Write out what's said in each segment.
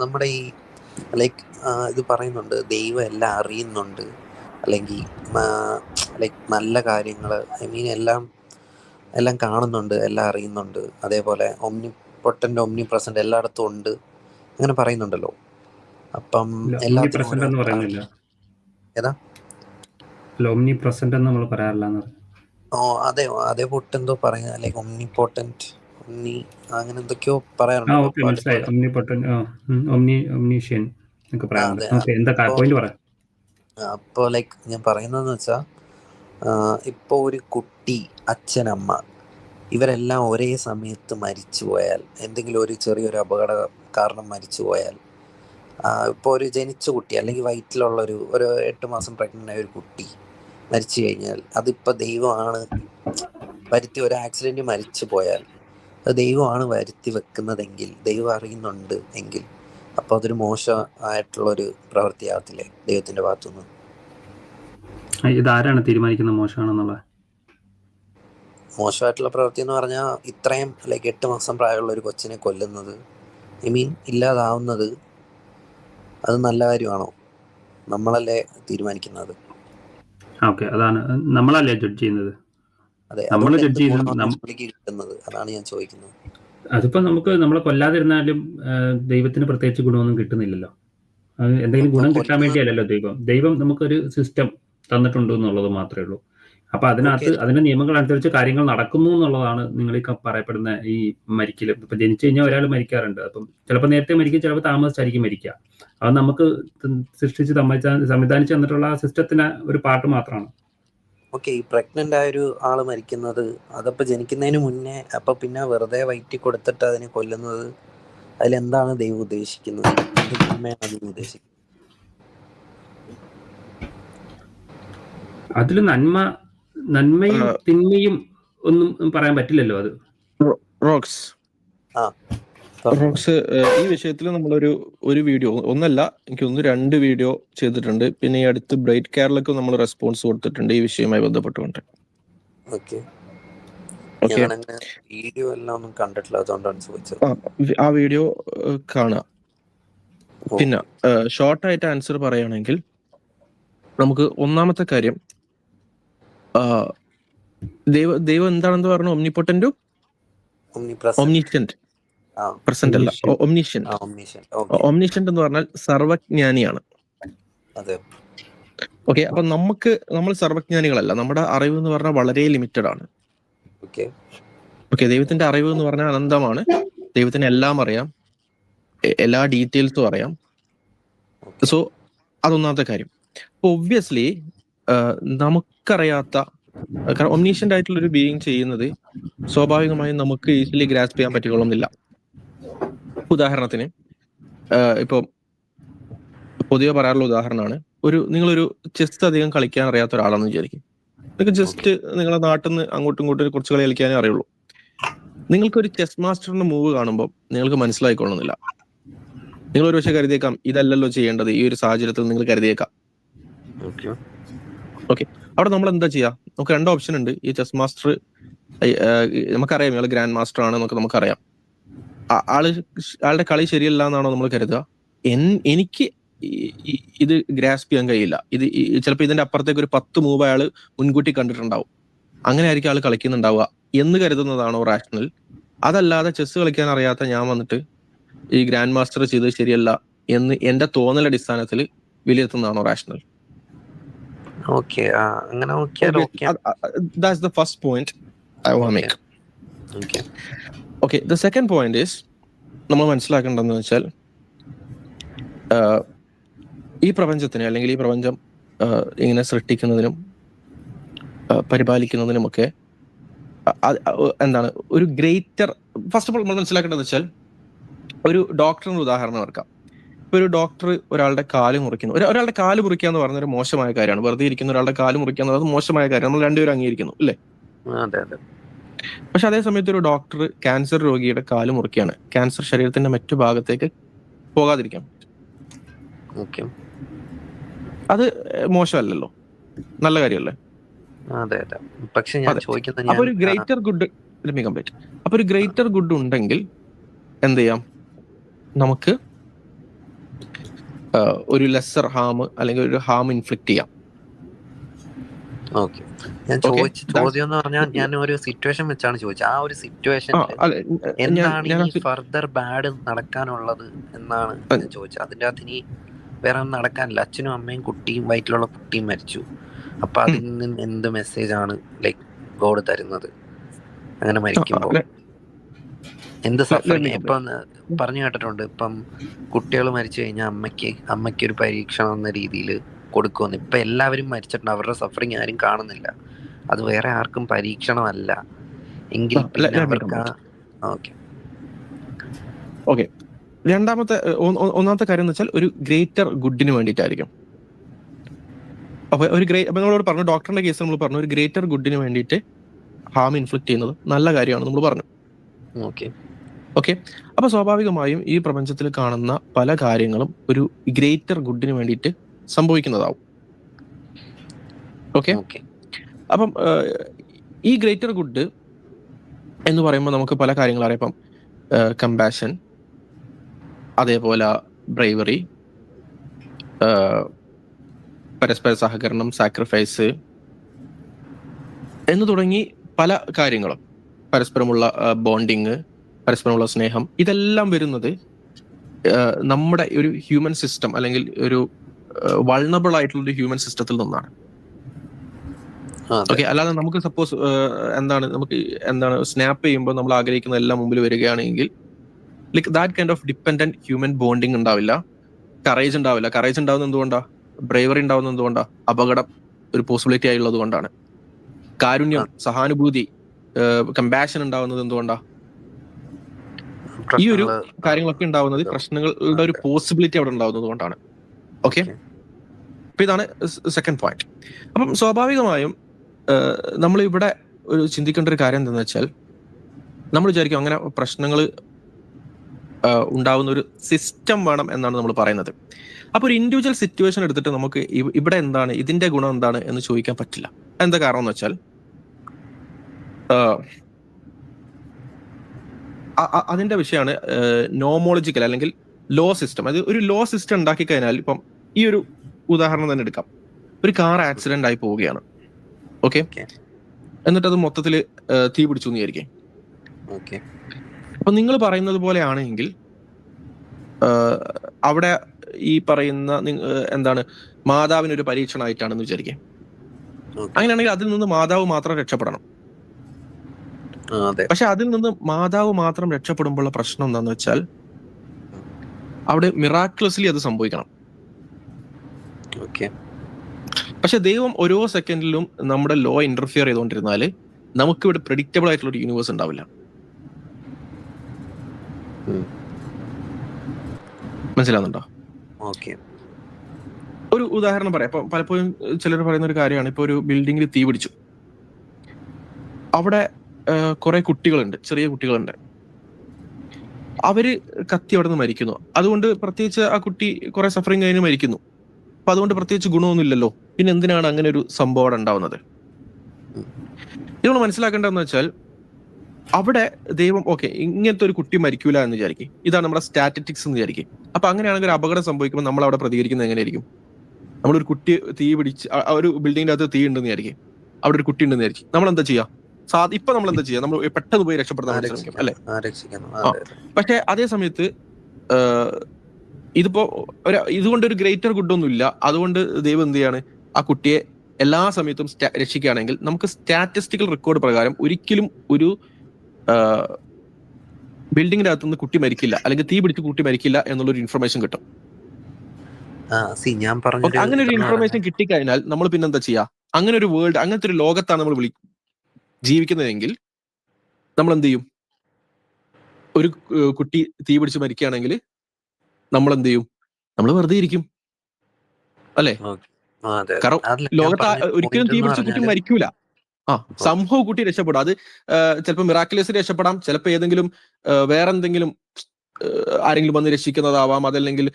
നമ്മുടെ ഈ ലൈക്ക് ഇത് പറയുന്നുണ്ട് ദൈവം എല്ലാം അറിയുന്നുണ്ട് അല്ലെങ്കിൽ ലൈക്ക് നല്ല കാര്യങ്ങൾ ഐ മീൻ എല്ലാം എല്ലാം കാണുന്നുണ്ട് എല്ലാം അറിയുന്നുണ്ട് അതേപോലെ ഒമ്നി പൊട്ടന്റെ ഒമ്നി പ്രസന്റ് എല്ലായിടത്തും ഉണ്ട് അങ്ങനെ പറയുന്നുണ്ടല്ലോ. അപ്പം എല്ലാത്തിനും ഏതാ? ഓ അതെ അതേ പൊട്ടെന്തോ പറയാ ലൈക്ക് ഒമ്നി പൊട്ടന്റ് ഒമ്നി അങ്ങനെ എന്തൊക്കെയോ പറയാറുണ്ട്. അപ്പോ ലൈക്ക് ഞാൻ പറയുന്നതെന്ന് വെച്ചാ ഇപ്പൊ ഒരു കുട്ടി അച്ഛനമ്മ ഇവരെല്ലാം ഒരേ സമയത്ത് മരിച്ചു പോയാൽ എന്തെങ്കിലും ഒരു ചെറിയൊരു അപകട കാരണം മരിച്ചു പോയാൽ ഇപ്പോൾ ഒരു ജനിച്ച കുട്ടി അല്ലെങ്കിൽ വയറ്റിലുള്ള ഒരു ഒരു എട്ട് മാസം പ്രഗ്നന്റ് ആയ ഒരു കുട്ടി മരിച്ചു കഴിഞ്ഞാൽ അതിപ്പോൾ ദൈവമാണ് വരുത്തി ഒരു ആക്സിഡന്റ് മരിച്ചു പോയാൽ ദൈവമാണ് വരുത്തി വെക്കുന്നതെങ്കിൽ ദൈവം അറിയുന്നുണ്ട് എങ്കിൽ അപ്പോൾ അതൊരു മോശമായിട്ടുള്ളൊരു പ്രവൃത്തിയാകത്തില്ലേ ദൈവത്തിന്റെ ഭാഗത്തുനിന്ന്? ഇതാരാണ് തീരുമാനിക്കുന്നത് മോശമാണെന്നുള്ളത്? മോശമായിട്ടുള്ള പ്രവൃത്തി എന്ന് പറഞ്ഞാൽ ഇത്രയും ലൈക്ക് എട്ട് മാസം പ്രായമുള്ള ഒരു കൊച്ചിനെ കൊല്ലുന്നത്. ഐ മീൻ ഇല്ലാതാവുന്നത് അത് നല്ല കാര്യമാണോ? നമ്മളല്ലേ തീരുമാനിക്കുന്നത്? ഓക്കെ. അതാണ്. നമ്മളല്ലേ ജഡ്ജ് ചെയ്യുന്നത്? അതെ നമ്മൾ കിട്ടുന്നത്? അതാണ് ഞാൻ ചോദിക്കുന്നത്. അതിപ്പോ നമുക്ക് നമ്മളെ കൊല്ലാതിരുന്നാലും ദൈവത്തിന് പ്രത്യേകിച്ച് ഗുണമൊന്നും കിട്ടുന്നില്ലല്ലോ. അത് എന്തെങ്കിലും ഗുണം കിട്ടാൻ വേണ്ടിയല്ലല്ലോ ദൈവം. ദൈവം നമുക്കൊരു സിസ്റ്റം തന്നിട്ടുണ്ട് എന്നുള്ളത് മാത്രമേ ഉള്ളൂ. അപ്പൊ അതിനകത്ത്. അതിന്റെ നിയമങ്ങൾ അനുസരിച്ച് കാര്യങ്ങൾ നടക്കുന്നു എന്നുള്ളതാണ് നിങ്ങൾ ഈ പറയപ്പെടുന്ന ഈ മരിക്കലും. ഇപ്പൊ ജനിച്ചു കഴിഞ്ഞാൽ ഒരാൾ മരിക്കാറുണ്ട്. അപ്പം ചിലപ്പോൾ നേരത്തെ മരിക്കും ചിലപ്പോൾ താമസിച്ചായിരിക്കും മരിക്കുക. അത് നമുക്ക് സൃഷ്ടിച്ച് സമ്മതിച്ച സംവിധാനിച്ച് തന്നിട്ടുള്ള ആ സിസ്റ്റത്തിന് ഒരു പാർട്ട് മാത്രമാണ്. ഓക്കെ ഈ പ്രഗ്നന്റ് ആയ ഒരു ആൾ മരിക്കുന്നത് അതപ്പോൾ ജനിക്കുന്നതിന് മുന്നേ അപ്പൊ പിന്നെ വെറുതെ വയറ്റി കൊടുത്തിട്ട് അതിനെ കൊല്ലുന്നത് അതിലെന്താണ് ദൈവം ഉദ്ദേശിക്കുന്നത്? ദൈവം ഉദ്ദേശിക്കുന്നത്? അതിൽ നന്മ നന്മയും തിന്മയും ഒന്നും പറയാൻ പറ്റില്ലല്ലോ അത്. റോക്സ്. ആ. റോക്സ് ഈ വിഷയത്തിൽ നമ്മളൊരു ഒരു വീഡിയോ ഒന്നല്ല എനിക്ക് ഒന്ന് രണ്ട് വീഡിയോ ചെയ്തിട്ടുണ്ട്. പിന്നെ ഈ അടുത്ത് ബ്രൈറ്റ് കെയറിലൊക്കെ നമ്മൾ റെസ്പോൺസ് കൊടുത്തിട്ടുണ്ട് ഈ വിഷയവുമായി ബന്ധപ്പെട്ടുകൊണ്ട്. വീഡിയോ എല്ലാം ഒന്നും കണ്ടിട്ടില്ല അതുകൊണ്ടാണ് ചോദിച്ചത്. ആ വീഡിയോ കാണുക. പിന്നെ ഷോർട്ടായിട്ട് ആൻസർ പറയുകയാണെങ്കിൽ നമുക്ക് ഒന്നാമത്തെ കാര്യം ദൈവം ദൈവ എന്താണെന്ന് പറഞ്ഞു? ഒമ്നിപ്പൊട്ടന്റും Omnipresent. പ്രസന്റ് അല്ല. ഒംനീഷ്യൻ ഒംനീഷ്യൻ. എന്ന് പറഞ്ഞാൽ സർവജ്ഞാനിയാണ്. ഓക്കെ അപ്പൊ നമുക്ക് നമ്മൾ സർവജ്ഞാനികളല്ല. നമ്മുടെ അറിവ് എന്ന് പറഞ്ഞാൽ വളരെ ലിമിറ്റഡ് ആണ്. ഓക്കെ ദൈവത്തിന്റെ അറിവ് എന്ന് പറഞ്ഞാൽ അനന്തമാണ്. ദൈവത്തിന് എല്ലാം അറിയാം. എല്ലാ ഡീറ്റെയിൽസും അറിയാം. സോ അതൊന്നാമത്തെ കാര്യം. അപ്പൊ ഒബ്വിയസ്ലി നമുക്കറിയാത്ത കാരണം ആയിട്ടുള്ള ഒരു ബീയിങ് ചെയ്യുന്നത് സ്വാഭാവികമായും നമുക്ക് ഈസിലി ഗ്രാസ്പ് ചെയ്യാൻ പറ്റിക്കൊള്ളുന്നില്ല ഉദാഹരണത്തിന് ഇപ്പോൾ ഇപ്പൊ പൊതുവെ പറയാറുള്ള ഉദാഹരണമാണ്. ഒരു നിങ്ങളൊരു ചെസ് അധികം കളിക്കാൻ അറിയാത്ത ഒരാളാണെന്ന് വിചാരിക്കും. നിങ്ങൾക്ക് ജസ്റ്റ് നിങ്ങളുടെ നാട്ടിൽ നിന്ന് അങ്ങോട്ടും ഇങ്ങോട്ടും കുറച്ച് കളി കളിക്കാനേ അറിയുള്ളൂ. നിങ്ങൾക്കൊരു ചെസ് മാസ്റ്ററിന്റെ മൂവ് കാണുമ്പോൾ നിങ്ങൾക്ക് മനസ്സിലായിക്കൊള്ളുന്നില്ല. നിങ്ങൾ ഒരു പക്ഷേ കരുതിയേക്കാം ഇതല്ലല്ലോ ചെയ്യേണ്ടത് ഈ ഒരു സാഹചര്യത്തിൽ നിങ്ങൾ കരുതിയേക്കാം. ഓക്കെ അവിടെ നമ്മൾ എന്താ ചെയ്യാ? നമുക്ക് രണ്ട് ഓപ്ഷൻ ഉണ്ട്. ഈ ചെസ് മാസ്റ്റർ നമുക്കറിയാം ഇയാൾ ഗ്രാൻഡ് മാസ്റ്റർ ആണ് എന്നൊക്കെ നമുക്കറിയാം. ആൾ ആളുടെ കളി ശരിയല്ല എന്നാണോ നമ്മൾ കരുതുക? എനിക്ക് ഇത് ഗ്രാസ്പ് ചെയ്യാൻ കഴിയില്ല. ഇത് ചിലപ്പോൾ ഇതിന്റെ അപ്പുറത്തേക്ക് ഒരു പത്ത് മൂവ് അയാൾ മുൻകൂട്ടി കണ്ടിട്ടുണ്ടാവും. അങ്ങനെ ആയിരിക്കും ആൾ കളിക്കുന്നുണ്ടാവുക എന്ന് കരുതുന്നതാണോ റാഷണൽ അതല്ലാതെ ചെസ് കളിക്കാൻ അറിയാത്ത ഞാൻ വന്നിട്ട് ഈ ഗ്രാൻഡ് മാസ്റ്റർ ചെയ്തത് ശരിയല്ല എന്ന് എന്റെ തോന്നൽ അടിസ്ഥാനത്തിൽ വിലയിരുത്തുന്നതാണോ റാഷണൽ ഓക്കെ അങ്ങനെ that's the first point I want make okay okay the second point is നമ്മൾ മനസ്സിലാക്കേണ്ടതെന്ന് വെച്ചാൽ ഈ പ്രപഞ്ചത്തിന് അല്ലെങ്കിൽ ഈ പ്രപഞ്ചം ഇങ്ങനെ സൃഷ്ടിക്കുന്നതിനും പരിപാലിക്കുന്നതിനുമൊക്കെ എന്താണ് ഒരു ഗ്രേറ്റർ ഫസ്റ്റ് ഓഫ് ഓൾ നമ്മൾ മനസ്സിലാക്കേണ്ടതെന്ന് വെച്ചാൽ ഒരു ഡോക്ടറിന് ഉദാഹരണം എടുക്കാം. ഇപ്പൊ ഒരു ഡോക്ടർ ഒരാളുടെ കാൽ മുറിക്കുന്നു. ഒരു- ഒരാളുടെ കാൽ മുറിക്കുക എന്ന് പറഞ്ഞ ഒരു മോശമായ കാര്യമാണ്. വെറുതെ ഇരിക്കുന്ന ഒരാളുടെ കാൽ മുറിക്കുക എന്നുള്ളത് മോശമായ കാര്യം നമ്മൾ രണ്ടുപേരും അംഗീകരിക്കുന്നു അല്ലേ? അതെ അതെ. പക്ഷെ അതേ സമയത്ത് ഒരു ഡോക്ടർ ക്യാൻസർ രോഗിയുടെ കാൽ മുറിക്കുകയാണ് ക്യാൻസർ ശരീരത്തിന്റെ മറ്റു ഭാഗത്തേക്ക് പോകാതിരിക്കാം ഓക്കെ. അത് മോശമല്ലല്ലോ? നല്ല കാര്യമല്ലേ? അതെ അതെ. പക്ഷെ ഞാൻ ചോദിക്കുന്നത് അപ്പൊ ഒരു ഗ്രേറ്റർ ഗുഡ് കംപ്ലീറ്റ് അപ്പൊ ഒരു ഗ്രേറ്റർ ഗുഡ് ഉണ്ടെങ്കിൽ എന്ത് ചെയ്യാം? നമുക്ക് ഒരു ലെസ്സർ ഹാം അല്ലെങ്കിൽ ഒരു ഹാം ഇൻഫ്ലിക്ട് ചെയ്യാം. ഓക്കെ. ഞാൻ ചോദിച്ചു ചോദ്യം എന്ന് പറഞ്ഞാൽ ഞാൻ ഒരു സിറ്റുവേഷൻ വെച്ചാണ് ചോദിച്ചത്. ആ ഒരു സിറ്റുവേഷൻ എന്താണ് ഈ ഫർദർ ബാഡ് നടക്കാനുള്ളത് എന്നാണ് ഞാൻ ചോദിച്ചത്. അതിന്റെ അകത്ത് ഇനി വേറെ ഒന്നും നടക്കാനില്ല. അച്ഛനും അമ്മയും കുട്ടിയും വയറ്റിലുള്ള കുട്ടിയും മരിച്ചു. അപ്പൊ അതിൽ നിന്ന് എന്ത് മെസ്സേജ് ആണ് ലൈക്ക് ഗോഡ് തരുന്നത്? അങ്ങനെ മരിക്കുമ്പോൾ. അല്ല, എന്ത് സഫറിങ് ഇപ്പം പറഞ്ഞു കേട്ടിട്ടുണ്ട്. ഇപ്പം കുട്ടികൾ മരിച്ചു കഴിഞ്ഞാൽ അമ്മയ്ക്ക് അമ്മയ്ക്ക് ഒരു പരീക്ഷണം എന്ന രീതിയിൽ കൊടുക്കുമെന്ന്. ഇപ്പൊ എല്ലാവരും മരിച്ചിട്ടുണ്ട്. അവരുടെ സഫറിങ് ആരും കാണുന്നില്ല. അത് വേറെ ആർക്കും പരീക്ഷണമല്ല. എങ്കിൽ പിന്നെ അവർക്ക്. ഓക്കെ. രണ്ടാമത്തെ ഒന്നാമത്തെ കാര്യം എന്ന് വെച്ചാൽ ഒരു ഗ്രേറ്റർ ഗുഡിന് വേണ്ടിയിട്ടായിരിക്കും. അപ്പൊ ഒരു ഗ്രേ അപ്പൊ നമ്മളോട് പറഞ്ഞു ഡോക്ടറിന്റെ കേസ് നമ്മൾ പറഞ്ഞു ഒരു ഗ്രേറ്റർ ഗുഡിന് വേണ്ടിയിട്ട് ഹാം ഇൻഫ്ലിക്ട് ചെയ്യുന്നത് നല്ല കാര്യമാണ് നമ്മൾ പറഞ്ഞു. ഓക്കെ. ഓക്കെ. അപ്പൊ സ്വാഭാവികമായും ഈ പ്രപഞ്ചത്തിൽ കാണുന്ന പല കാര്യങ്ങളും ഒരു ഗ്രേറ്റർ ഗുഡിന് വേണ്ടിയിട്ട് സംഭവിക്കുന്നതാവും. ഓക്കെ ഓക്കെ അപ്പം ഈ ഗ്രേറ്റർ ഗുഡ് എന്ന് പറയുമ്പോൾ നമുക്ക് പല കാര്യങ്ങൾ അറിയാം. ഇപ്പം കമ്പാഷൻ അതേപോലെ ബ്രൈവറി പരസ്പര സഹകരണം സാക്രിഫൈസ് എന്ന് തുടങ്ങി പല കാര്യങ്ങളും. പരസ്പരമുള്ള ബോണ്ടിങ് പരസ്പരമുള്ള സ്നേഹം ഇതെല്ലാം വരുന്നത് നമ്മുടെ ഒരു ഹ്യൂമൻ സിസ്റ്റം അല്ലെങ്കിൽ ഒരു വൾണബിൾ ആയിട്ടുള്ള ഒരു ഹ്യൂമൻ സിസ്റ്റത്തിൽ നിന്നാണ് ഓക്കെ അല്ലാതെ നമുക്ക് സപ്പോസ് എന്താണ് നമുക്ക് എന്താണ് സ്നാപ്പ് ചെയ്യുമ്പോൾ നമ്മൾ ആഗ്രഹിക്കുന്ന എല്ലാം മുമ്പിൽ വരികയാണെങ്കിൽ like that kind of dependent human bonding ഉണ്ടാവില്ല. കറേജ് ഉണ്ടാവില്ല. കറേജ് ഉണ്ടാവുന്ന എന്തുകൊണ്ടാ? ബ്രേവറി ഉണ്ടാവുന്ന എന്തുകൊണ്ടാ? അപകടം ഒരു പോസിബിലിറ്റി ആയുള്ളത് കൊണ്ടാണ്. കാരുണ്യം സഹാനുഭൂതി കമ്പാഷൻ ഉണ്ടാവുന്നത് എന്തുകൊണ്ടാ? ഈ ഒരു കാര്യങ്ങളൊക്കെ ഉണ്ടാവുന്നത് പ്രശ്നങ്ങളുടെ ഒരു പോസിബിലിറ്റി അവിടെ ഉണ്ടാവുന്നത് കൊണ്ടാണ്. ഓക്കെ. അപ്പൊ ഇതാണ് സെക്കൻഡ് പോയിന്റ് അപ്പം സ്വാഭാവികമായും നമ്മൾ ഇവിടെ ഒരു ചിന്തിക്കേണ്ട ഒരു കാര്യം എന്താണെന്ന് വെച്ചാൽ നമ്മൾ വിചാരിക്കും അങ്ങനെ പ്രശ്നങ്ങൾ ഉണ്ടാവുന്ന ഒരു സിസ്റ്റം വേണം എന്നാണ് നമ്മൾ പറയുന്നത്. അപ്പോൾ ഒരു ഇൻഡിവിജ്വൽ സിറ്റുവേഷൻ എടുത്തിട്ട് നമുക്ക് ഇവിടെ എന്താണ് ഇതിന്റെ ഗുണം എന്താണ് എന്ന് ചോദിക്കാൻ പറ്റില്ല. എന്താ കാരണം എന്ന് വെച്ചാൽ അതിന്റെ വിഷയമാണ് നോമോളജിക്കൽ അല്ലെങ്കിൽ ലോ സിസ്റ്റം അത് ഒരു ലോ സിസ്റ്റം ഉണ്ടാക്കി കഴിഞ്ഞാൽ ഇപ്പം ഈ ഒരു ഉദാഹരണം തന്നെ എടുക്കാം. ഒരു കാർ ആക്സിഡന്റ് ആയി പോവുകയാണ്. ഓക്കെ. എന്നിട്ട് അത് മൊത്തത്തിൽ തീ പിടിച്ചു വിചാരിക്കും. അപ്പൊ നിങ്ങൾ പറയുന്നത് പോലെ ആണെങ്കിൽ അവിടെ ഈ പറയുന്ന എന്താണ് മാതാവിന് ഒരു പരീക്ഷണമായിട്ടാണെന്ന് വിചാരിക്കേ. അങ്ങനെയാണെങ്കിൽ അതിൽ നിന്ന് മാതാവ് മാത്രം രക്ഷപ്പെടണം. പക്ഷെ അതിൽ നിന്ന് മാതാവ് മാത്രം രക്ഷപ്പെടുമ്പോഴുള്ള പ്രശ്നം എന്താന്ന് വെച്ചാൽ അവിടെ മിറാക്ലസ്ലി അത് സംഭവിക്കണം ഓക്കെ പക്ഷെ ദൈവം ഓരോ സെക്കൻഡിലും നമ്മുടെ ലോ ഇന്റർഫിയർ ചെയ്തുകൊണ്ടിരുന്നാൽ നമുക്ക് ഇവിടെ പ്രെഡിക്റ്റബിൾ ആയിട്ടുള്ള ഒരു യൂണിവേഴ്സ് ഉണ്ടാവില്ല. മനസ്സിലാവുന്നുണ്ടോ? ഓക്കെ. ഒരു ഉദാഹരണം പറയാം. ഇപ്പൊ പലപ്പോഴും ചിലർ പറയുന്ന ഒരു കാര്യമാണ്. ഇപ്പൊ ഒരു ബിൽഡിങ്ങിൽ തീ പിടിച്ചു. അവിടെ കുറെ കുട്ടികളുണ്ട്. ചെറിയ കുട്ടികളുണ്ട്. അവർ കത്തി അവിടെ നിന്ന് മരിക്കുന്നു. അതുകൊണ്ട് പ്രത്യേകിച്ച് ആ കുട്ടി കുറെ സഫറിങ് കഴിഞ്ഞ് മരിക്കുന്നു. അപ്പൊ അതുകൊണ്ട് പ്രത്യേകിച്ച് ഗുണമൊന്നുമില്ലല്ലോ. പിന്നെ എന്തിനാണ് അങ്ങനെ ഒരു സംഭവം അവിടെ ഉണ്ടാവുന്നത്? ഇതുകൊണ്ട് മനസ്സിലാക്കേണ്ടതെന്ന് വെച്ചാൽ അവിടെ ദൈവം ഓക്കെ ഇങ്ങനത്തെ ഒരു കുട്ടി മരിക്കൂല എന്ന് വിചാരിക്കും. ഇതാണ് നമ്മുടെ സ്റ്റാറ്റിറ്റിക്സ് എന്ന് വിചാരിക്കും. അപ്പൊ അങ്ങനെയാണെങ്കിൽ ഒരു അപകടം സംഭവിക്കുമ്പോൾ നമ്മൾ അവിടെ പ്രതികരിക്കുന്നത് എങ്ങനെയായിരിക്കും? നമ്മളൊരു കുട്ടി തീ പിടിച്ച് ഒരു ബിൽഡിങ്ങിന്റെ അകത്ത് തീ ഉണ്ടെന്ന് വിചാരിക്കും. അവിടെ ഒരു കുട്ടി ഉണ്ടെന്ന് വിചാരിക്കും. നമ്മൾ എന്താ ചെയ്യാ? സാ ഇപ്പൊ നമ്മൾ എന്താ ചെയ്യാം? നമ്മൾ പെട്ടെന്ന് പോയി രക്ഷപ്പെടുത്താൻ ശ്രമിക്കും അല്ലെ? പക്ഷെ അതേ സമയത്ത് ഇതിപ്പോ ഒരു ഇതുകൊണ്ട് ഒരു ഗ്രേറ്റർ ഗുഡ് ഒന്നും ഇല്ല അതുകൊണ്ട് ദൈവം എന്ത് ചെയ്യാണ്? ആ കുട്ടിയെ എല്ലാ സമയത്തും രക്ഷിക്കുകയാണെങ്കിൽ നമുക്ക് സ്റ്റാറ്റിസ്റ്റിക്കൽ റെക്കോർഡ് പ്രകാരം ഒരിക്കലും ഒരു ബിൽഡിങ്ങിന്റെ അകത്തുനിന്ന് കുട്ടി മരിക്കില്ല. അല്ലെങ്കിൽ തീ പിടിച്ച് കുട്ടി മരിക്കില്ല എന്നുള്ള ഒരു ഇൻഫർമേഷൻ കിട്ടും ഞാൻ അങ്ങനെ ഒരു ഇൻഫർമേഷൻ കിട്ടിക്കഴിഞ്ഞാൽ നമ്മൾ പിന്നെ എന്താ ചെയ്യാ? അങ്ങനെ ഒരു വേൾഡ് അങ്ങനത്തെ ഒരു ലോകത്താണ് നമ്മൾ വിളി ജീവിക്കുന്നതെങ്കിൽ നമ്മൾ എന്ത് ചെയ്യും? ഒരു കുട്ടി തീ പിടിച്ച് മരിക്കുകയാണെങ്കിൽ നമ്മൾ എന്ത് ചെയ്യും നമ്മൾ വെറുതെ ഇരിക്കും. അല്ലേ. കാരണം ലോകത്ത് ഒരിക്കലും തീ പിടിച്ച കുട്ടി മരിക്കൂല. ആ സംഭവം കുട്ടി രക്ഷപ്പെടും. അത് ചിലപ്പോൾ മിറാക്കുലസ് രക്ഷപ്പെടാം. ചിലപ്പോൾ ഏതെങ്കിലും വേറെ വേറെന്തെങ്കിലും ആരെങ്കിലും വന്ന് രക്ഷിക്കുന്നതാവാം. അതല്ലെങ്കിൽ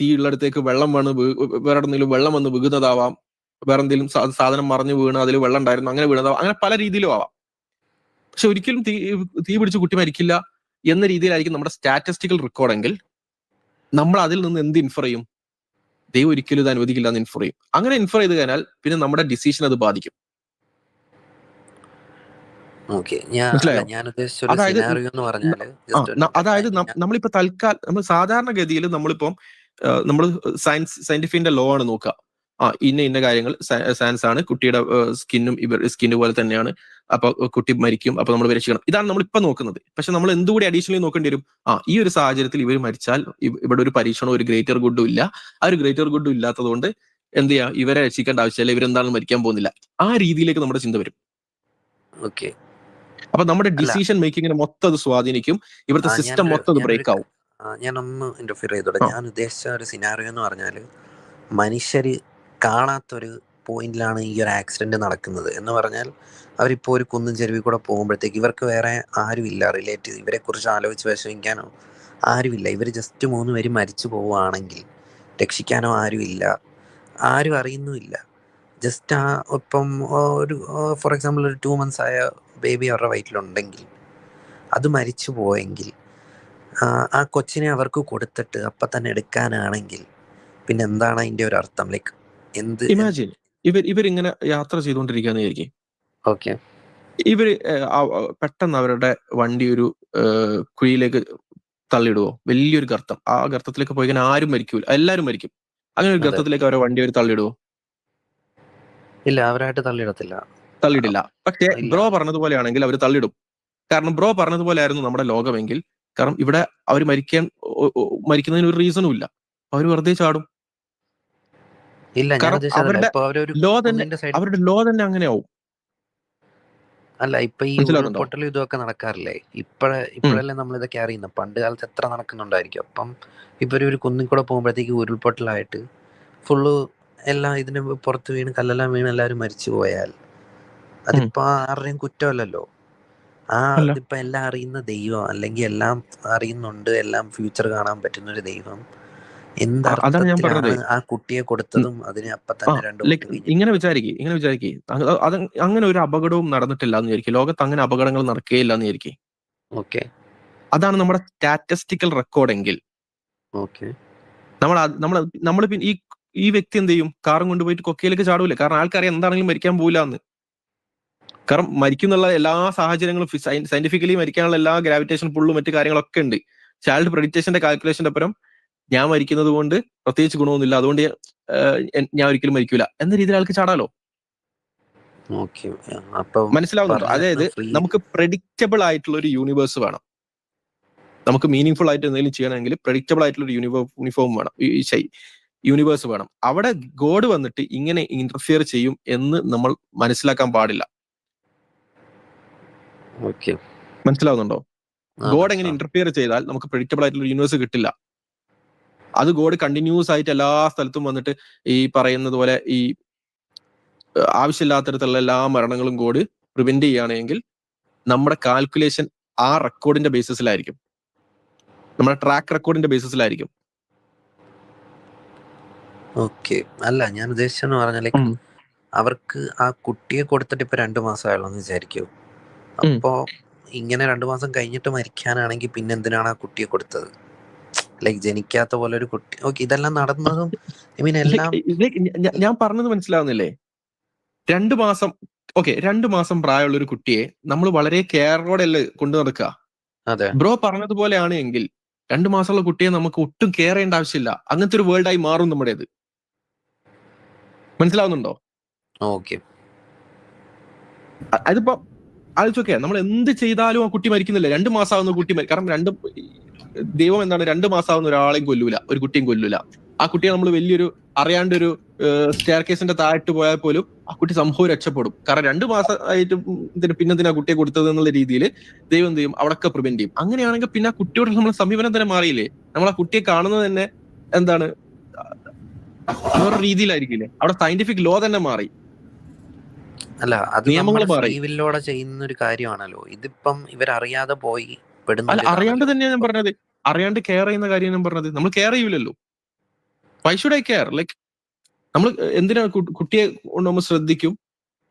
തീ ഉള്ളിടത്തേക്ക് വെള്ളം വന്ന് വീ- വേറെ എന്തെങ്കിലും വെള്ളം വന്ന് വീകുന്നതാവാം വേറെ എന്തെങ്കിലും സാധനം മറിഞ്ഞു വീണ് അതിൽ വെള്ളം ഉണ്ടായിരുന്നു അങ്ങനെ വീണതാവാം. അങ്ങനെ പല രീതിയിലും ആവാം. പക്ഷെ ഒരിക്കലും തീ തീ പിടിച്ച് കുട്ടി മരിക്കില്ല എന്ന രീതിയിലായിരിക്കും നമ്മുടെ സ്റ്റാറ്റിസ്റ്റിക്കൽ റെക്കോർഡെങ്കിൽ നമ്മൾ അതിൽ നിന്ന് എന്ത് ഇൻഫർ ചെയ്യും? ദൈവം ഒരിക്കലും ഇത് അനുവദിക്കില്ല എന്ന് ഇൻഫർ ചെയ്യും. അങ്ങനെ ഇൻഫർ ചെയ്ത് കഴിഞ്ഞാൽ പിന്നെ നമ്മുടെ ഡിസിഷൻ അത് ബാധിക്കും. അതായത് നമ്മളിപ്പോ തൽക്കാലം നമ്മൾ സാധാരണഗതിയിൽ നമ്മളിപ്പം നമ്മൾ സയൻസ് സയന്റിഫിക്കിന്റെ ലോ ആണ് നോക്കുക ആ ഇന്ന ഇന്ന കാര്യങ്ങൾ സാൻസ് ആണ്. കുട്ടിയുടെ സ്കിന്നും ഇവർ സ്കിന്ന് പോലെ തന്നെയാണ്. അപ്പൊ കുട്ടി മരിക്കും. അപ്പൊ നമ്മൾ രക്ഷിക്കണം ഇതാണ് നമ്മൾ ഇപ്പൊ നോക്കുന്നത്. പക്ഷെ നമ്മൾ എന്തുകൂടി അഡീഷണലി നോക്കേണ്ടി വരും? ആ ഈ ഒരു സാഹചര്യത്തിൽ ഇവർ മരിച്ചാൽ ഇവ- ഇവിടെ ഒരു പരീക്ഷണവും ഒരു ഗ്രേറ്റർ ഗുഡും ഇല്ല. ആ ഒരു ഗ്രേറ്റർ ഗുഡും ഇല്ലാത്തത് കൊണ്ട് എന്ത് ചെയ്യാം? ഇവരെ രക്ഷിക്കേണ്ട ആവശ്യമില്ല. ഇവരെന്താണെന്ന് മരിക്കാൻ പോകുന്നില്ല. ആ രീതിയിലേക്ക് നമ്മുടെ ചിന്ത വരും. ഓക്കെ. അപ്പൊ നമ്മുടെ ഡിസിഷൻ മേക്കിങ്ങിനെ മൊത്തം അത് സ്വാധീനിക്കും. ഇവിടുത്തെ സിസ്റ്റം മൊത്തം ബ്രേക്ക് ആവും. ഞാൻ ഒന്ന് ഇന്റർഫിയർ ചെയ്തോട്ടെ. ഞാൻ ഉദ്ദേശിച്ച ഒരു സിനാറിയോ എന്ന് പറഞ്ഞാൽ മനുഷ്യര് കാണാത്തൊരു പോയിന്റിലാണ് ഈ ഒരു ആക്സിഡന്റ് നടക്കുന്നത്. എന്ന് പറഞ്ഞാൽ അവരിപ്പോ ഒരു കുന്നും ചെരുവിൽ കൂടെ പോകുമ്പോഴത്തേക്ക് ഇവർക്ക് വേറെ ആരുമില്ല റിലേറ്റീവ് ഇവരെ കുറിച്ച് ആലോചിച്ച് വിഷമിക്കാനോ ആരുമില്ല ഇവർ ജസ്റ്റ് മൂന്ന് പേര് മരിച്ചു പോവുകയാണെങ്കിൽ രക്ഷിക്കാനോ ആരുമില്ല ആരും അറിയുന്നുമില്ല ജസ്റ്റ് ആ ഇപ്പം ഒരു ഫോർ എക്സാമ്പിൾ ഒരു ടു മന്ത്സ് ആയ ബേബി അവരുടെ വയറ്റിലുണ്ടെങ്കിൽ അത് മരിച്ചു പോയെങ്കിൽ ആ, കൊച്ചിനെ അവർക്ക് കൊടുത്തിട്ട് അപ്പം തന്നെ എടുക്കാനാണെങ്കിൽ പിന്നെ എന്താണ് അതിന്റെ ഒരു അർത്ഥം? ലൈക്ക് എന്ത് ഇമാജിൻ ഇവർ ഇവരിങ്ങനെ യാത്ര ചെയ്തുകൊണ്ടിരിക്കാന്ന് വിചാരിക്കും. ഓക്കെ. ഇവർ പെട്ടെന്ന് അവരുടെ വണ്ടി ഒരു കുഴിയിലേക്ക് തള്ളിയിടുവോ? വലിയൊരു ഗർത്തം. ആ ഗർത്തത്തിലേക്ക് പോയി കഴിഞ്ഞാൽ ആരും മരിക്കൂല. എല്ലാരും മരിക്കും. അങ്ങനെ ഒരു. ഗർത്തത്തിലേക്ക് അവരെ വണ്ടി ഒരു തള്ളിയിടുവോ? ഇല്ല അവരായിട്ട് തള്ളിയിടത്തില്ല. തള്ളിയിടില്ല. പക്ഷേ ബ്രോ പറഞ്ഞതുപോലെയാണെങ്കിൽ അവർ തള്ളിയിടും. കാരണം ബ്രോ പറഞ്ഞതുപോലെ ആയിരുന്നു നമ്മുടെ ലോകമെങ്കിൽ. കാരണം ഇവിടെ അവർ മരിക്കാൻ മരിക്കുന്നതിന് ഒരു റീസണും ഇല്ല. അവർ വെറുതെ ചാടും. ഇല്ല അവരുടെ തന്നെ- അവരുടെ ലോ തന്നെ അങ്ങനെ ആവും അല്ല ഇപ്പൊ ഈ പൊട്ടൽ ഇതൊക്കെ നടക്കാറില്ലേ? ഇപ്പഴ ഇപ്പോഴല്ലേ നമ്മൾ ഇതൊക്കെ അറിയുന്നത് പണ്ട് കാലത്ത് എത്ര നടക്കുന്നുണ്ടായിരിക്കും? അപ്പം ഇപ്പൊ ഒരു- കുന്നിൽ കൂടെ പോകുമ്പോഴത്തേക്ക് ഉരുൾപൊട്ടലായിട്ട് ഫുള്ള് എല്ലാം ഇതിന് പുറത്ത് വീണ് കല്ലെല്ലാം വീണ് എല്ലാവരും മരിച്ചു പോയാൽ അതിപ്പോ ആരുടെയും കുറ്റമല്ലല്ലോ. ആ. ഇതിപ്പോ എല്ലാം അറിയുന്ന ദൈവം അല്ലെങ്കിൽ എല്ലാം അറിയുന്നുണ്ട് എല്ലാം ഫ്യൂച്ചർ കാണാൻ പറ്റുന്ന ഒരു ദൈവം. അതാണ് ഞാൻ പറഞ്ഞത്. ആ കുട്ടിയെ കൊടുത്തതും അതിന് അപ്പൊ ആ തന്നെ രണ്ടു ലൈക്ക് ഇങ്ങനെ വിചാരിക്കേ ഇങ്ങനെ വിചാരിക്കേ. അത് അങ്ങനെ ഒരു അപകടവും നടന്നിട്ടില്ല എന്ന് വിചാരിക്കും. ലോകത്ത് അങ്ങനെ അപകടങ്ങൾ നടക്കുകയില്ല എന്ന് വിചാരിക്കേ. ഓക്കെ. അതാണ് നമ്മുടെ സ്റ്റാറ്റിസ്റ്റിക്കൽ റെക്കോർഡ് എങ്കിൽ ഓക്കെ നമ്മൾ നമ്മൾ നമ്മൾ പിന്നെ ഈ ഈ വ്യക്തി എന്ത് ചെയ്യും? കാറും കൊണ്ടുപോയിട്ട് കൊക്കയിലേക്ക് ചാടൂല കാരണം ആൾക്കറിയാം എന്താണെങ്കിലും മരിക്കാൻ പോകില്ല എന്ന് കാരണം മരിക്കുന്നുള്ള എല്ലാ സാഹചര്യങ്ങളും സയന്റിഫിക്കലി മരിക്കാനുള്ള എല്ലാ ഗ്രാവിറ്റേഷൻ പുള്ളും മറ്റു കാര്യങ്ങളൊക്കെ ഉണ്ട്. ചൈൽഡ് പ്രഡിറ്റേഷന്റെ കാൽക്കുലേഷന്റെ അപ്പുറം ഞാൻ മരിക്കുന്നത് കൊണ്ട് പ്രത്യേകിച്ച് ഗുണമൊന്നുമില്ല. അതുകൊണ്ട് ഞാൻ ഒരിക്കലും മരിക്കൂല. എന്ന രീതിയിൽ ആൾക്ക് ചാടാലോ? മനസ്സിലാവുന്നുണ്ടോ? അതായത് നമുക്ക് പ്രഡിക്റ്റബിൾ ആയിട്ടുള്ള ഒരു യൂണിവേഴ്സ് വേണം. നമുക്ക് മീനിങ് ഫുൾ ആയിട്ട് എന്തെങ്കിലും ചെയ്യണമെങ്കിൽ പ്രഡിക്റ്റബിൾ ആയിട്ടുള്ള ഒരു യൂണിഫോം യൂണിഫോം വേണം. യൂണിവേഴ്സ് വേണം. അവിടെ ഗോഡ് വന്നിട്ട് ഇങ്ങനെ ഇന്റർഫിയർ ചെയ്യും എന്ന് നമ്മൾ മനസ്സിലാക്കാൻ പാടില്ല. മനസ്സിലാവുന്നുണ്ടോ? ഗോഡ് എങ്ങനെ. ഇന്റർഫിയർ ചെയ്താൽ നമുക്ക് പ്രഡിക്റ്റബിൾ ആയിട്ടുള്ള യൂണിവേഴ്സ് കിട്ടില്ല. അത് ഗോഡ് കണ്ടിന്യൂസ് ആയിട്ട് എല്ലാ സ്ഥലത്തും വന്നിട്ട് ഈ പറയുന്നത് പോലെ ഈ ആവശ്യമില്ലാത്തരത്തിലുള്ള എല്ലാ മരണങ്ങളും ഗോഡ് പ്രിവെന്റ് ചെയ്യുകയാണെങ്കിൽ നമ്മുടെ കാൽക്കുലേഷൻ ആ റെക്കോർഡിന്റെ ബേസിസിലായിരിക്കും നമ്മുടെ ട്രാക്ക് റെക്കോർഡിന്റെ ബേസിസിലായിരിക്കും ഓക്കെ അല്ല ഞാൻ ഉദ്ദേശിച്ചെന്ന് പറഞ്ഞാൽ അവർക്ക് ആ കുട്ടിയെ കൊടുത്തിട്ട് ഇപ്പൊ രണ്ടു മാസമായുള്ളൂ എന്ന് വിചാരിക്കൂ. അപ്പോ ഇങ്ങനെ രണ്ടു മാസം കഴിഞ്ഞിട്ട് മരിക്കാനാണെങ്കിൽ പിന്നെ എന്തിനാണ് ആ കുട്ടിയെ കൊടുത്തത്? ലൈക്ക് ജനിക്കാത്ത പോലെ ഒരു കുട്ടി. ഓക്കെ ഇതെല്ലാം നടന്നതും ഐ മീൻ എല്ലാം ഞാൻ പറഞ്ഞത് മനസ്സിലാവുന്നില്ലേ? രണ്ടു മാസം ഓക്കെ രണ്ടു മാസം പ്രായമുള്ള ഒരു കുട്ടിയെ നമ്മൾ വളരെ കെയറോടെ അല്ലേ കൊണ്ടു നടക്കുക അതെ. ബ്രോ പറഞ്ഞതുപോലെയാണ് എങ്കിൽ രണ്ടു മാസമുള്ള കുട്ടിയെ നമുക്ക് ഒട്ടും കെയർ ചെയ്യേണ്ട ആവശ്യമില്ല. അങ്ങനത്തെ ഒരു വേൾഡായി മാറും നമ്മുടേത്. മനസ്സിലാവുന്നുണ്ടോ? ഓക്കെ അതിപ്പോ ആലോചിച്ചോക്കെ നമ്മൾ എന്ത് ചെയ്താലും ആ കുട്ടി മരിക്കുന്നില്ല. രണ്ടു മാസം ആവുന്ന കുട്ടി കാരണം രണ്ട് ദൈവം എന്താണ് രണ്ട് മാസമാവുന്ന ഒരാളെയും കൊല്ലൂല ഒരു കുട്ടിയും കൊല്ലൂല. ആ കുട്ടിയെ നമ്മൾ വലിയൊരു അറിയാണ്ട് ഒരു സ്റ്റെയർ കേസിന്റെ താഴ്ത്തു പോയാൽ പോലും ആ കുട്ടി സംഭവം രക്ഷപ്പെടും. കാരണം രണ്ട് മാസം ആയിട്ട് പിന്നെ ആ കുട്ടിയെ കൊടുത്തത് എന്നുള്ള രീതിയിൽ ദൈവം എന്ത് ചെയ്യും? അവിടൊക്കെ പ്രിവെന്റ് ചെയ്യും. അങ്ങനെയാണെങ്കിൽ പിന്നെ ആ കുട്ടിയോട് നമ്മളെ സമീപനം തന്നെ മാറിയില്ലേ? നമ്മൾ ആ കുട്ടിയെ കാണുന്നത് തന്നെ എന്താണ്? വേറെ രീതിയിലായിരിക്കില്ലേ? അവിടെ സയന്റിഫിക് ലോ തന്നെ മാറി. അല്ല അത് നിയമങ്ങൾ. ചെയ്യുന്ന ഒരു കാര്യമാണല്ലോ. ഇതിപ്പം ഇവരറിയാതെ പോയി അല്ല അറിയാണ്ട് തന്നെയാണ് ഞാൻ പറഞ്ഞത്. അറിയാണ്ട് കെയർ ചെയ്യുന്ന കാര്യം ഞാൻ പറഞ്ഞത്. നമ്മൾ care ചെയ്യൂലല്ലോ. Why should I care like നമ്മൾ എന്തിനാ കു- കുട്ടിയെ കൊണ്ട് നമ്മൾ ശ്രദ്ധിക്കും?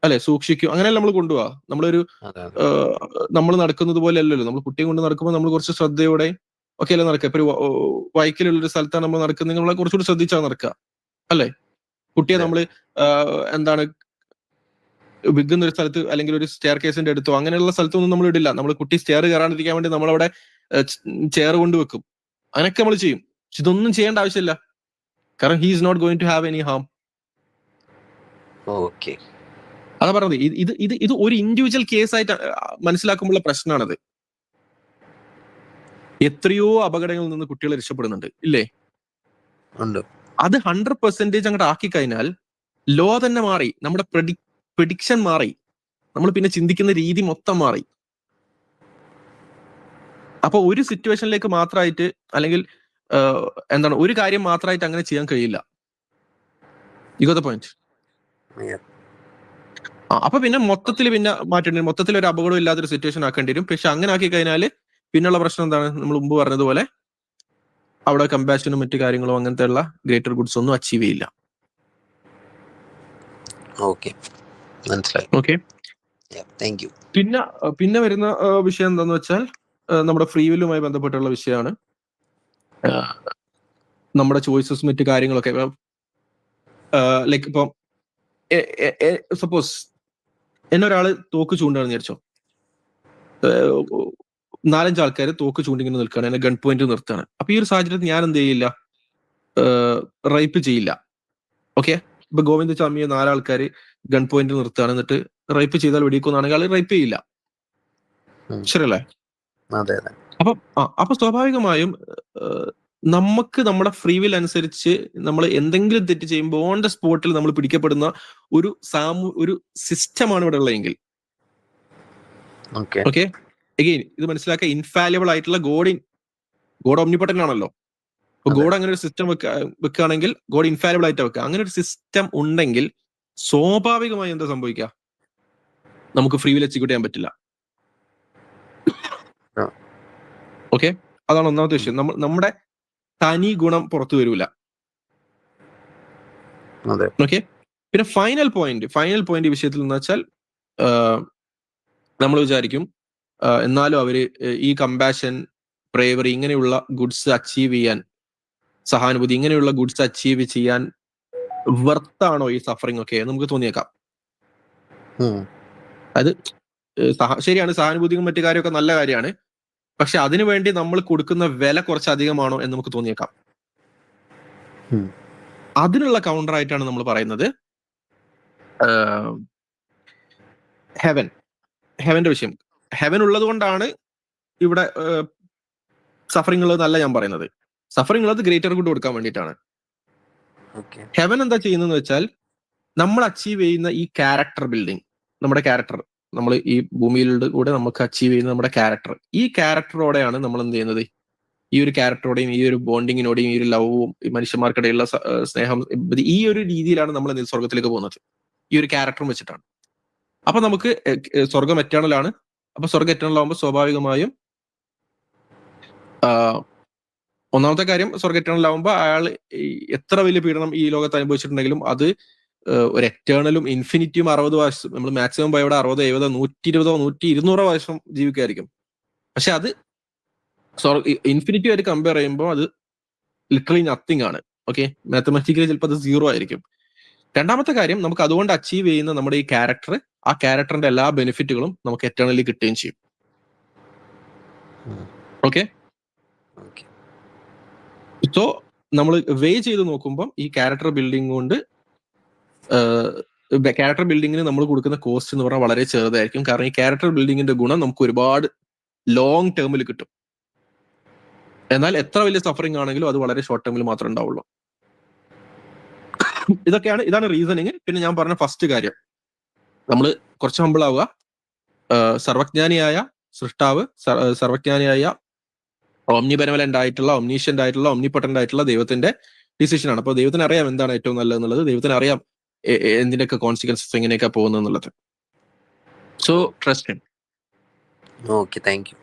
അല്ലെ? സൂക്ഷിക്കും? അങ്ങനെയല്ല നമ്മൾ കൊണ്ടുപോവാ? നമ്മളൊരു നമ്മൾ നടക്കുന്നത് പോലെ അല്ലല്ലോ. നമ്മൾ കുട്ടിയെ കൊണ്ട് നടക്കുമ്പോൾ നമ്മൾ കുറച്ച് ശ്രദ്ധയോടെ ഒക്കെ അല്ലേ നടക്കുക? ഇപ്പൊ വൈക്കിലുള്ള ഒരു സ്ഥലത്താണ് നമ്മൾ നടക്കുന്നത് നമ്മളെ കുറച്ചുകൂടി ശ്രദ്ധിച്ചാണ് നടക്കുക. അല്ലെ? കുട്ടിയെ നമ്മൾ എന്താണ് വിൽക്കുന്ന ഒരു സ്ഥലത്ത് അല്ലെങ്കിൽ ഒരു സ്റ്റെയർ കേസിന്റെ അടുത്തോ അങ്ങനെയുള്ള സ്ഥലത്തൊന്നും നമ്മൾ ഇടില്ല. നമ്മൾ കുട്ടി സ്റ്റെയർ കയറാണ്ടിരിക്കാൻ വേണ്ടി നമ്മളവിടെ ചെയർ കൊണ്ടുവെക്കും അങ്ങനെയൊക്കെ നമ്മൾ ചെയ്യും. പക്ഷെ ഇതൊന്നും ചെയ്യേണ്ട ആവശ്യമില്ല. കാരണം he is not going to have any harm okay അതാ പറഞ്ഞത്. ഇത് ഇത് ഇത് ഒരു ഇൻഡിവിജ്വൽ കേസ് ആയിട്ട് മനസ്സിലാക്കുമ്പോഴുള്ള പ്രശ്നമാണത്. എത്രയോ അപകടങ്ങളിൽ നിന്ന് കുട്ടികൾ രക്ഷപ്പെടുന്നുണ്ട്. ഇല്ലേ? അത് ഹൺഡ്രഡ് പെർസെന്റേജ് അങ്ങോട്ട് ആക്കി കഴിഞ്ഞാൽ ലോ തന്നെ മാറി. നമ്മുടെ പ്രഡിക്ഷൻ മാറി. നമ്മൾ പിന്നെ ചിന്തിക്കുന്ന രീതി മൊത്തം മാറി. അപ്പൊ ഒരു സിറ്റുവേഷനിലേക്ക് മാത്രമായിട്ട് അല്ലെങ്കിൽ എന്താണ് ഒരു കാര്യം മാത്രമായിട്ട് അങ്ങനെ ചെയ്യാൻ കഴിയില്ല. ഇഗോത്ത പോയിന്റ് അപ്പൊ പിന്നെ മൊത്തത്തിൽ പിന്നെ മാറ്റേണ്ടി വരും. മൊത്തത്തിൽ ഒരു അപകടം ഇല്ലാത്തൊരു സിറ്റുവേഷൻ ആക്കേണ്ടി വരും. പക്ഷെ അങ്ങനെ ആക്കി കഴിഞ്ഞാൽ പിന്നെയുള്ള പ്രശ്നം എന്താണ്? നമ്മൾ മുമ്പ് പറഞ്ഞതുപോലെ അവിടെ കമ്പാഷനും മറ്റു കാര്യങ്ങളും അങ്ങനത്തെ ഉള്ള ഗ്രേറ്റർ ഗുഡ്സ് ഒന്നും അച്ചീവ് ചെയ്യില്ല. ഓക്കെ മനസ്സിലായി. ഓക്കെ. താങ്ക് യു പിന്നെ പിന്നെ വരുന്ന വിഷയം എന്താന്ന് വെച്ചാൽ നമ്മുടെ ഫ്രീ വില്ലുമായി ബന്ധപ്പെട്ടുള്ള വിഷയമാണ്. നമ്മുടെ ചോയ്സസ് മറ്റു കാര്യങ്ങളൊക്കെ ലൈക്ക് ഇപ്പം സപ്പോസ് എന്നെ ഒരാൾ തോക്ക് ചൂണ്ടാണെന്ന് വിചാരിച്ചോ? നാലഞ്ച് ആൾക്കാർ തോക്ക് ചൂണ്ടിങ്ങനെ നിൽക്കുകയാണ് എന്നെ ഗൺ പോയിന്റ് നിർത്തുകയാണ്. അപ്പൊ ഈ ഒരു സാഹചര്യത്തിൽ ഞാൻ എന്ത് ചെയ്യില്ല? റൈപ്പ് ചെയ്യില്ല. ഓക്കെ? ഇപ്പൊ ഗോവിന്ദ് ചാമിയെ നാലാൾക്കാർ ഗൺ പോയിന്റ് നിർത്തുകയാണ്. എന്നിട്ട് റേപ്പ് ചെയ്താൽ വെടിക്കുന്നാണെങ്കിൽ അയാൾ റേപ്പ് ചെയ്യില്ല. ശരിയല്ലേ? അപ്പം ആ അപ്പൊ സ്വാഭാവികമായും നമുക്ക് നമ്മുടെ ഫ്രീ വിൽ അനുസരിച്ച് നമ്മൾ എന്തെങ്കിലും തെറ്റ് ചെയ്യുമ്പോൾ ഓൺ ദ സ്പോട്ടിൽ നമ്മൾ പിടിക്കപ്പെടുന്ന ഒരു സാമൂ ഒരു സിസ്റ്റമാണ് ഇവിടെ ഉള്ളതെങ്കിൽ. ഓക്കെ അഗെയിൻ ഇത് മനസ്സിലാക്കുക ഇൻഫാലിബിൾ ആയിട്ടുള്ള ഗോഡ് ഗോഡ് ഒമ്നിപ്പട്ടൻ ആണല്ലോ. അപ്പൊ ഗോഡ് അങ്ങനെ ഒരു സിസ്റ്റം വെക്കുക വെക്കുകയാണെങ്കിൽ ഗോഡ് ഇൻഫാലിബിൾ ആയിട്ട് വെക്കുക. അങ്ങനെ ഒരു സിസ്റ്റം ഉണ്ടെങ്കിൽ സ്വാഭാവികമായി എന്താ സംഭവിക്കുക നമുക്ക് ഫ്രീ വിൽ എക്സിക്യൂട്ട് ചെയ്യാൻ പറ്റില്ല. ഓക്കെ അതാണ് ഒന്നാമത്തെ വിഷയം. നമ്മൾ നമ്മുടെ തനി ഗുണം പുറത്തു വരൂല. ഓക്കെ പിന്നെ ഫൈനൽ പോയിന്റ് ഫൈനൽ പോയിന്റ് ഈ വിഷയത്തിൽ എന്ന് വെച്ചാൽ നമ്മൾ വിചാരിക്കും എന്നാലും അവർ ഈ കമ്പാഷൻ പ്രേവറി ഇങ്ങനെയുള്ള ഗുഡ്സ് അച്ചീവ് ചെയ്യാൻ സഹാനുഭൂതി ഇങ്ങനെയുള്ള ഗുഡ്സ് അച്ചീവ് ചെയ്യാൻ വർത്താണോ ഈ സഫറിംഗ് ഒക്കെ? നമുക്ക് തോന്നിയേക്കാം. അത് ശരിയാണ് സഹാനുഭൂതിയും മറ്റു കാര്യമൊക്കെ നല്ല കാര്യമാണ്. പക്ഷെ അതിനു വേണ്ടി നമ്മൾ കൊടുക്കുന്ന വില കുറച്ചധികമാണോ എന്ന് നമുക്ക് തോന്നിയേക്കാം. അതിനുള്ള കൗണ്ടർ ആയിട്ടാണ് നമ്മൾ പറയുന്നത്. ഹെവൻ ഹെവന്റെ വിഷയം. ഹെവൻ ഉള്ളത് കൊണ്ടാണ് ഇവിടെ സഫറിംഗ് ഉള്ളത് ഞാൻ പറയുന്നത്. സഫറിംഗ് ഉള്ളത് ഗ്രേറ്റർ ഗുഡ് കൊടുക്കാൻ വേണ്ടിയിട്ടാണ്. ഹെവൻ എന്താ ചെയ്യുന്നതെന്ന് വെച്ചാൽ നമ്മൾ അച്ചീവ് ചെയ്യുന്ന ഈ ക്യാരക്ടർ ബിൽഡിംഗ് നമ്മുടെ ക്യാരക്ടർ നമ്മൾ ഈ ഭൂമിയിലൂടെ കൂടെ നമുക്ക് അച്ചീവ് ചെയ്യുന്ന നമ്മുടെ ക്യാരക്ടർ ഈ ക്യാരക്ടറോടെയാണ് നമ്മൾ എന്ത് ചെയ്യുന്നത്? ഈ ഒരു ക്യാരക്ടറോടെയും ഈ ഒരു ബോണ്ടിങ്ങിനോടെയും ഈ ഒരു ലവും മനുഷ്യന്മാർക്കിടയിലുള്ള സ്നേഹം ഈ ഒരു രീതിയിലാണ് നമ്മൾ സ്വർഗത്തിലേക്ക് പോകുന്നത്. ഈ ഒരു ക്യാരക്ടറും വെച്ചിട്ടാണ്. അപ്പൊ നമുക്ക് സ്വർഗം എറ്റേണലാണ് അപ്പൊ സ്വർഗം എറ്റേണൽ ആകുമ്പോൾ സ്വാഭാവികമായും ഒന്നാമത്തെ കാര്യം സ്വർഗ eternal ആകുമ്പോൾ അയാൾ എത്ര വലിയ പീഡനം ഈ ലോകത്ത് അനുഭവിച്ചിട്ടുണ്ടെങ്കിലും അത് ഒരു എറ്റേണലും ഇൻഫിനിറ്റിയും അറുപത് വർഷം നമ്മൾ മാക്സിമം പോയവിടെ അറുപതോ എഴുപതോ നൂറ്റി ഇരുപതോ നൂറ്റി ഇരുന്നൂറോ വർഷം ജീവിക്കായിരിക്കും പക്ഷെ അത് ഇൻഫിനിറ്റി ആയിട്ട് കമ്പയർ ചെയ്യുമ്പോൾ അത് ലിറ്ററലി നത്തിങ് ആണ്. ഓക്കെ മാത്തമാറ്റിക്കലി ചിലപ്പോൾ അത് സീറോ ആയിരിക്കും. രണ്ടാമത്തെ കാര്യം നമുക്ക് അതുകൊണ്ട് അച്ചീവ് ചെയ്യുന്ന നമ്മുടെ ഈ ക്യാരക്ടർ ആ ക്യാരക്ടറിന്റെ എല്ലാ ബെനിഫിറ്റുകളും നമുക്ക് എറ്റേണലി കിട്ടുകയും ചെയ്യും. ഓക്കെ ഓക്കെ സോ നമ്മൾ വേ ചെയ്ത് നോക്കുമ്പോൾ ഈ ക്യാരക്ടർ ബിൽഡിംഗ് കൊണ്ട് ക്യാരക്ടർ ബിൽഡിങ്ങിന് നമ്മൾ കൊടുക്കുന്ന കോസ്റ്റ് എന്ന് പറഞ്ഞാൽ വളരെ ചെറുതായിരിക്കും. കാരണം ഈ ക്യാരക്ടർ ബിൽഡിങ്ങിന്റെ ഗുണം നമുക്ക് ഒരുപാട് ലോങ് ടേമിൽ കിട്ടും. എന്നാൽ എത്ര വലിയ സഫറിംഗ് ആണെങ്കിലും അത് വളരെ ഷോർട്ട് ടേമിൽ മാത്രമേ ഉണ്ടാവുള്ളൂ. ഇതൊക്കെയാണ് ഇതാണ് റീസണിങ് പിന്നെ ഞാൻ പറഞ്ഞ ഫസ്റ്റ് കാര്യം. നമ്മൾ കുറച്ച് ഹമ്പിളാവുക സർവജ്ഞാനിയായ സൃഷ്ടാവ് സർ- സർവജ്ഞാനിയായ ഓംനി ബെനവലന്റ് ആയിട്ടുള്ള ഒംനീഷ്യന്റ് ആയിട്ടുള്ള ഒംനിപൊട്ടന്റ് ആയിട്ടുള്ള ദൈവത്തിന്റെ ഡിസിഷൻ ആണ്. അപ്പോൾ ദൈവത്തിന് അറിയാം എന്താണ് ഏറ്റവും നല്ലത് എന്നുള്ളത് ദൈവത്തിന് അറിയാം എ- എ- കോൺസിക്വൻസസ് എങ്ങനെയൊക്കെ പോകുന്നത് എന്നുള്ളത് so trust okay thank you